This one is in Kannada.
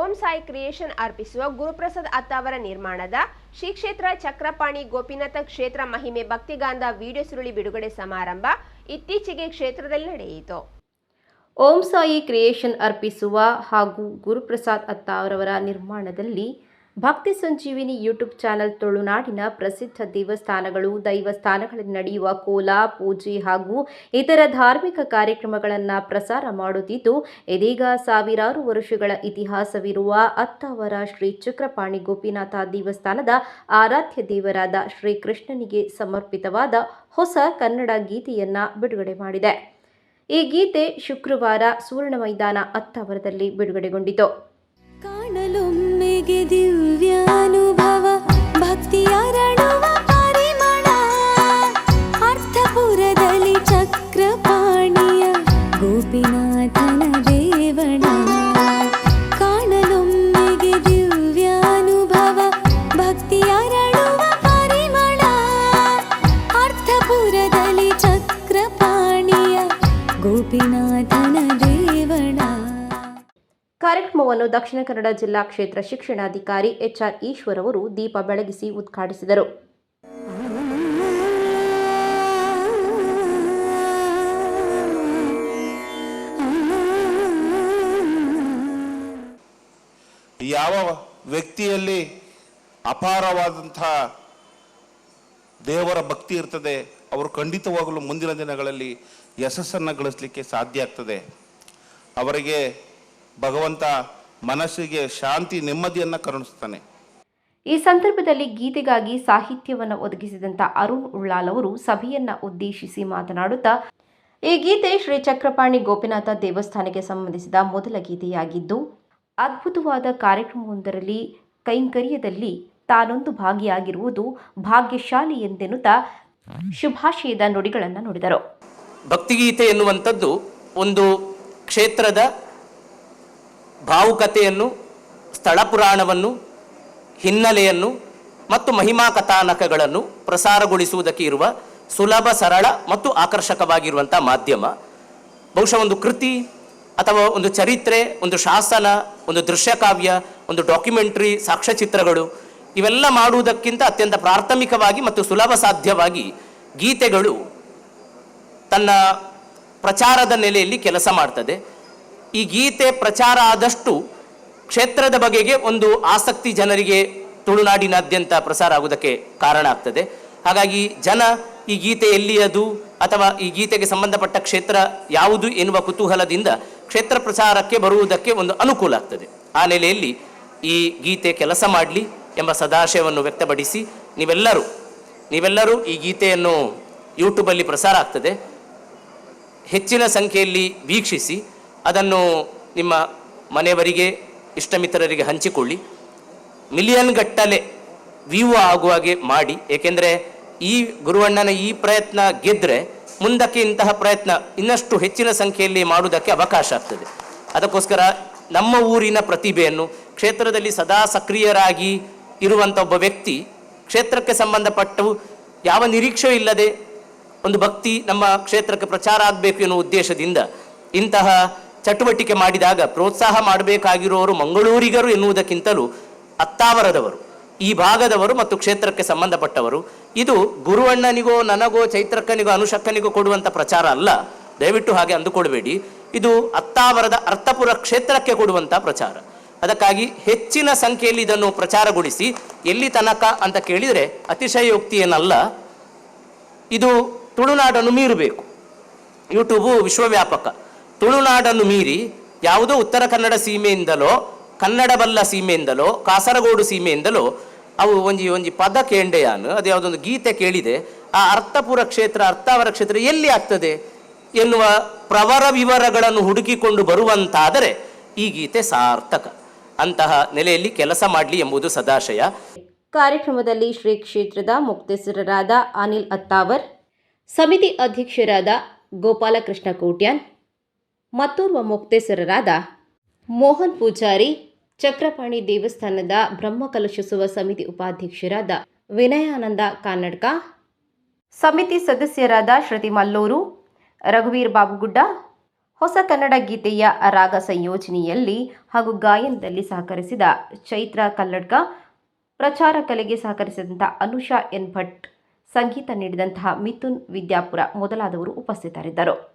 ಓಂ ಸಾಯಿ ಕ್ರಿಯೇಷನ್ ಅರ್ಪಿಸುವ ಗುರುಪ್ರಸಾದ್ ಅತ್ತಾವರ ನಿರ್ಮಾಣದ ಶ್ರೀ ಕ್ಷೇತ್ರ ಚಕ್ರಪಾಣಿ ಗೋಪಿನಾಥ ಕ್ಷೇತ್ರ ಮಹಿಮೆ ಭಕ್ತಿಗಾಂಧ ವಿಡಿಯೋ ಸುರುಳಿ ಬಿಡುಗಡೆ ಸಮಾರಂಭ ಇತ್ತೀಚೆಗೆ ಕ್ಷೇತ್ರದಲ್ಲಿ ನಡೆಯಿತು. ಓಂ ಸಾಯಿ ಕ್ರಿಯೇಷನ್ ಅರ್ಪಿಸುವ ಹಾಗೂ ಗುರುಪ್ರಸಾದ್ ಅತ್ತಾವರವರ ನಿರ್ಮಾಣದಲ್ಲಿ ಭಕ್ತಿ ಸಂಜೀವಿನಿ ಯೂಟ್ಯೂಬ್ ಚಾನೆಲ್ ತುಳುನಾಡಿನ ಪ್ರಸಿದ್ಧ ದೇವಸ್ಥಾನಗಳು ದೈವಸ್ಥಾನಗಳಲ್ಲಿ ನಡೆಯುವ ಕೋಲ, ಪೂಜೆ ಹಾಗೂ ಇತರ ಧಾರ್ಮಿಕ ಕಾರ್ಯಕ್ರಮಗಳನ್ನು ಪ್ರಸಾರ ಮಾಡುತ್ತಿದ್ದು, ಇದೀಗ ಸಾವಿರಾರು ವರ್ಷಗಳ ಇತಿಹಾಸವಿರುವ ಅತ್ತವರ ಶ್ರೀ ಚಕ್ರಪಾಣಿ ಗೋಪಿನಾಥ ದೇವಸ್ಥಾನದ ಆರಾಧ್ಯ ದೇವರಾದ ಶ್ರೀ ಕೃಷ್ಣನಿಗೆ ಸಮರ್ಪಿತವಾದ ಹೊಸ ಕನ್ನಡ ಗೀತೆಯನ್ನ ಬಿಡುಗಡೆ ಮಾಡಿದೆ. ಈ ಗೀತೆ ಶುಕ್ರವಾರ ಸುವರ್ಣ ಮೈದಾನ ಅತ್ತವರದಲ್ಲಿ ಬಿಡುಗಡೆಗೊಂಡಿತು. दिव्यानु ಕಾರ್ಯಕ್ರಮವನ್ನು ದಕ್ಷಿಣ ಕನ್ನಡ ಜಿಲ್ಲಾ ಕ್ಷೇತ್ರ ಶಿಕ್ಷಣಾಧಿಕಾರಿ ಎಚ್ಆರ್ ಈಶ್ವರ್ ಅವರು ದೀಪ ಬೆಳಗಿಸಿ ಉದ್ಘಾಟಿಸಿದರು. ಯಾವ ವ್ಯಕ್ತಿಯಲ್ಲಿ ಅಪಾರವಾದಂಥ ದೇವರ ಭಕ್ತಿ ಇರ್ತದೆ, ಅವರು ಖಂಡಿತವಾಗಲೂ ಮುಂದಿನ ದಿನಗಳಲ್ಲಿ ಯಶಸ್ಸನ್ನು ಗಳಿಸಲಿಕ್ಕೆ ಸಾಧ್ಯ ಆಗ್ತದೆ. ಅವರಿಗೆ ಭಗವಂತ ಮನಸ್ಸಿಗೆ ಶಾಂತಿ ನೆಮ್ಮದಿಯನ್ನು ಕರುಣಿಸ್ತಾನೆ. ಈ ಸಂದರ್ಭದಲ್ಲಿ ಗೀತೆಗಾಗಿ ಸಾಹಿತ್ಯವನ್ನು ಒದಗಿಸಿದಂತ ಅರುಣ್ ಉಳ್ಳಾಲ್ ಅವರು ಸಭೆಯನ್ನ ಉದ್ದೇಶಿಸಿ ಮಾತನಾಡುತ್ತಾ ಈ ಗೀತೆ ಶ್ರೀ ಚಕ್ರಪಾಣಿ ಗೋಪಿನಾಥ ದೇವಸ್ಥಾನಕ್ಕೆ ಸಂಬಂಧಿಸಿದ ಮೊದಲ ಗೀತೆಯಾಗಿದ್ದು ಅದ್ಭುತವಾದ ಕಾರ್ಯಕ್ರಮವೊಂದರಲ್ಲಿ ಕೈಂಕರ್ಯದಲ್ಲಿ ತಾನೊಂದು ಭಾಗಿಯಾಗಿರುವುದು ಭಾಗ್ಯಶಾಲಿ ಎಂದೆನ್ನುತ್ತಾ ಶುಭಾಶಯದ ನುಡಿಗಳನ್ನು ನುಡಿದರು. ಭಕ್ತಿಗೀತೆ ಎನ್ನುವಂಥದ್ದು ಒಂದು ಕ್ಷೇತ್ರದ ಭಾವುಕತೆಯನ್ನು, ಸ್ಥಳ ಪುರಾಣವನ್ನು, ಹಿನ್ನೆಲೆಯನ್ನು ಮತ್ತು ಮಹಿಮಾ ಕಥಾನಕಗಳನ್ನು ಪ್ರಸಾರಗೊಳಿಸುವುದಕ್ಕೆ ಇರುವ ಸುಲಭ, ಸರಳ ಮತ್ತು ಆಕರ್ಷಕವಾಗಿರುವಂಥ ಮಾಧ್ಯಮ. ಬಹುಶಃ ಒಂದು ಕೃತಿ ಅಥವಾ ಒಂದು ಚರಿತ್ರೆ, ಒಂದು ಶಾಸನ, ಒಂದು ದೃಶ್ಯಕಾವ್ಯ ಒಂದು ಡಾಕ್ಯುಮೆಂಟ್ರಿ, ಸಾಕ್ಷ್ಯಚಿತ್ರಗಳು ಇವೆಲ್ಲ ಮಾಡುವುದಕ್ಕಿಂತ ಅತ್ಯಂತ ಪ್ರಾಥಮಿಕವಾಗಿ ಮತ್ತು ಸುಲಭ ಸಾಧ್ಯವಾಗಿ ಗೀತೆಗಳು ತನ್ನ ಪ್ರಚಾರದ ನೆಲೆಯಲ್ಲಿ ಕೆಲಸ ಮಾಡ್ತದೆ. ಈ ಗೀತೆ ಪ್ರಚಾರ ಆದಷ್ಟು ಕ್ಷೇತ್ರದ ಬಗೆಗೆ ಒಂದು ಆಸಕ್ತಿ ಜನರಿಗೆ ತುಳುನಾಡಿನಾದ್ಯಂತ ಪ್ರಸಾರ ಆಗುವುದಕ್ಕೆ ಕಾರಣ ಆಗ್ತದೆ. ಹಾಗಾಗಿ ಜನ ಈ ಗೀತೆ ಎಲ್ಲಿಯದು ಅಥವಾ ಈ ಗೀತೆಗೆ ಸಂಬಂಧಪಟ್ಟ ಕ್ಷೇತ್ರ ಯಾವುದು ಎನ್ನುವ ಕುತೂಹಲದಿಂದ ಕ್ಷೇತ್ರ ಪ್ರಚಾರಕ್ಕೆ ಬರುವುದಕ್ಕೆ ಒಂದು ಅನುಕೂಲ ಆಗ್ತದೆ. ಆ ನೆಲೆಯಲ್ಲಿ ಈ ಗೀತೆ ಕೆಲಸ ಮಾಡಲಿ ಎಂಬ ಸದಾಶಯವನ್ನು ವ್ಯಕ್ತಪಡಿಸಿ ನೀವೆಲ್ಲರೂ ನೀವೆಲ್ಲರೂ ಈ ಗೀತೆಯನ್ನು ಯೂಟ್ಯೂಬಲ್ಲಿ ಪ್ರಸಾರ ಆಗ್ತದೆ. ಹೆಚ್ಚಿನ ಸಂಖ್ಯೆಯಲ್ಲಿ ವೀಕ್ಷಿಸಿ. ಅದನ್ನು ನಿಮ್ಮ ಮನೆಯವರಿಗೆ, ಇಷ್ಟಮಿತ್ರರಿಗೆ ಹಂಚಿಕೊಳ್ಳಿ. ಮಿಲಿಯನ್ ಗಟ್ಟಲೆ ವ್ಯೂ ಆಗುವ ಹಾಗೆ ಮಾಡಿ. ಏಕೆಂದರೆ ಈ ಗುರುವಣ್ಣನ ಈ ಪ್ರಯತ್ನ ಗೆದ್ದರೆ ಮುಂದಕ್ಕೆ ಇಂತಹ ಪ್ರಯತ್ನ ಇನ್ನಷ್ಟು ಹೆಚ್ಚಿನ ಸಂಖ್ಯೆಯಲ್ಲಿ ಮಾಡುವುದಕ್ಕೆ ಅವಕಾಶ ಆಗ್ತದೆ. ಅದಕ್ಕೋಸ್ಕರ ನಮ್ಮ ಊರಿನ ಪ್ರತಿಭೆಯನ್ನು, ಕ್ಷೇತ್ರದಲ್ಲಿ ಸದಾ ಸಕ್ರಿಯರಾಗಿ ಇರುವಂಥ ಒಬ್ಬ ವ್ಯಕ್ತಿ, ಕ್ಷೇತ್ರಕ್ಕೆ ಸಂಬಂಧಪಟ್ಟು ಯಾವ ನಿರೀಕ್ಷೆಯೂ ಇಲ್ಲದೆ ಒಂದು ಭಕ್ತಿ ನಮ್ಮ ಕ್ಷೇತ್ರಕ್ಕೆ ಪ್ರಚಾರ ಆಗಬೇಕು ಎನ್ನುವ ಉದ್ದೇಶದಿಂದ ಇಂತಹ ಚಟುವಟಿಕೆ ಮಾಡಿದಾಗ ಪ್ರೋತ್ಸಾಹ ಮಾಡಬೇಕಾಗಿರುವವರು ಮಂಗಳೂರಿಗರು ಎನ್ನುವುದಕ್ಕಿಂತಲೂ ಅತ್ತಾವರದವರು, ಈ ಭಾಗದವರು ಮತ್ತು ಕ್ಷೇತ್ರಕ್ಕೆ ಸಂಬಂಧಪಟ್ಟವರು. ಇದು ಗುರುವಣ್ಣನಿಗೋ ನನಗೋ ಚೈತ್ರಕ್ಕನಿಗೋ ಅನುಶಕ್ಕನಿಗೋ ಕೊಡುವಂಥ ಪ್ರಚಾರ ಅಲ್ಲ. ದಯವಿಟ್ಟು ಹಾಗೆ ಅಂದುಕೊಳ್ಬೇಡಿ. ಇದು ಅತ್ತಾವರದ ಅರ್ಥಪುರ ಕ್ಷೇತ್ರಕ್ಕೆ ಕೊಡುವಂಥ ಪ್ರಚಾರ. ಅದಕ್ಕಾಗಿ ಹೆಚ್ಚಿನ ಸಂಖ್ಯೆಯಲ್ಲಿ ಇದನ್ನು ಪ್ರಚಾರಗೊಳಿಸಿ, ಎಲ್ಲಿ ತನಕ ಅಂತ ಕೇಳಿದರೆ ಅತಿಶಯೋಕ್ತಿ ಏನಲ್ಲ ಇದು ತುಳುನಾಡನ್ನು ಮೀರಬೇಕು. ಯೂಟ್ಯೂಬು ವಿಶ್ವವ್ಯಾಪಕ. ತುಳುನಾಡನ್ನು ಮೀರಿ ಯಾವುದೋ ಉತ್ತರ ಕನ್ನಡ ಸೀಮೆಯಿಂದಲೋ ಕನ್ನಡ ಬಲ್ಲ ಸೀಮೆಯಿಂದಲೋ, ಕಾಸರಗೋಡು ಸೀಮೆಯಿಂದಲೋ, ಅವು ಒಂಜಿ ಒಂಜಿ ಪದ ಕೇಂಡೆಯಾನು, ಅದು ಯಾವುದೊಂದು ಗೀತೆ ಕೇಳಿದೆ, ಆ ಅರ್ಥಪುರ ಕ್ಷೇತ್ರ, ಅರ್ಥಾವರ ಕ್ಷೇತ್ರ ಎಲ್ಲಿ ಆಗ್ತದೆ ಎನ್ನುವ ಪ್ರವರ ವಿವರಗಳನ್ನು ಹುಡುಕಿಕೊಂಡು ಬರುವಂತಾದರೆ ಈ ಗೀತೆ ಸಾರ್ಥಕ. ಅಂತಹ ನೆಲೆಯಲ್ಲಿ ಕೆಲಸ ಮಾಡಲಿ ಎಂಬುದು ಸದಾಶಯ. ಕಾರ್ಯಕ್ರಮದಲ್ಲಿ ಶ್ರೀ ಕ್ಷೇತ್ರದ ಮುಕ್ತೇಸರರಾದ ಅನಿಲ್ ಅತ್ತಾವರ್, ಸಮಿತಿ ಅಧ್ಯಕ್ಷರಾದ ಗೋಪಾಲಕೃಷ್ಣ ಕೋಟ್ಯಾನ್ ಮತ್ತೋರ್ವ ಮೊಕ್ತೇಸರರಾದ ಮೋಹನ್ ಪೂಜಾರಿ, ಚಕ್ರಪಾಣಿ ದೇವಸ್ಥಾನದ ಬ್ರಹ್ಮಕಲಶೋತ್ಸವ ಸಮಿತಿ ಉಪಾಧ್ಯಕ್ಷರಾದ ವಿನಯಾನಂದ ಕಾನಡ್ಕ, ಸಮಿತಿ ಸದಸ್ಯರಾದ ಶ್ರುತಿ ಮಲ್ಲೂರು, ರಘುವೀರ್ ಬಾಬುಗುಡ್ಡ, ಹೊಸ ಕನ್ನಡ ಗೀತೆಯ ರಾಗ ಸಂಯೋಜನೆಯಲ್ಲಿ ಹಾಗೂ ಗಾಯನದಲ್ಲಿ ಸಹಕರಿಸಿದ ಚೈತ್ರ ಕಲ್ಲಡ್ಕ, ಪ್ರಚಾರ ಕಲೆಗೆ ಸಹಕರಿಸಿದಂಥ ಅನುಷಾ ಎನ್ ಭಟ್ ಸಂಗೀತ ನೀಡಿದಂತಹ ಮಿಥುನ್ ವಿದ್ಯಾಪುರ ಮೊದಲಾದವರು ಉಪಸ್ಥಿತರಿದ್ದರು.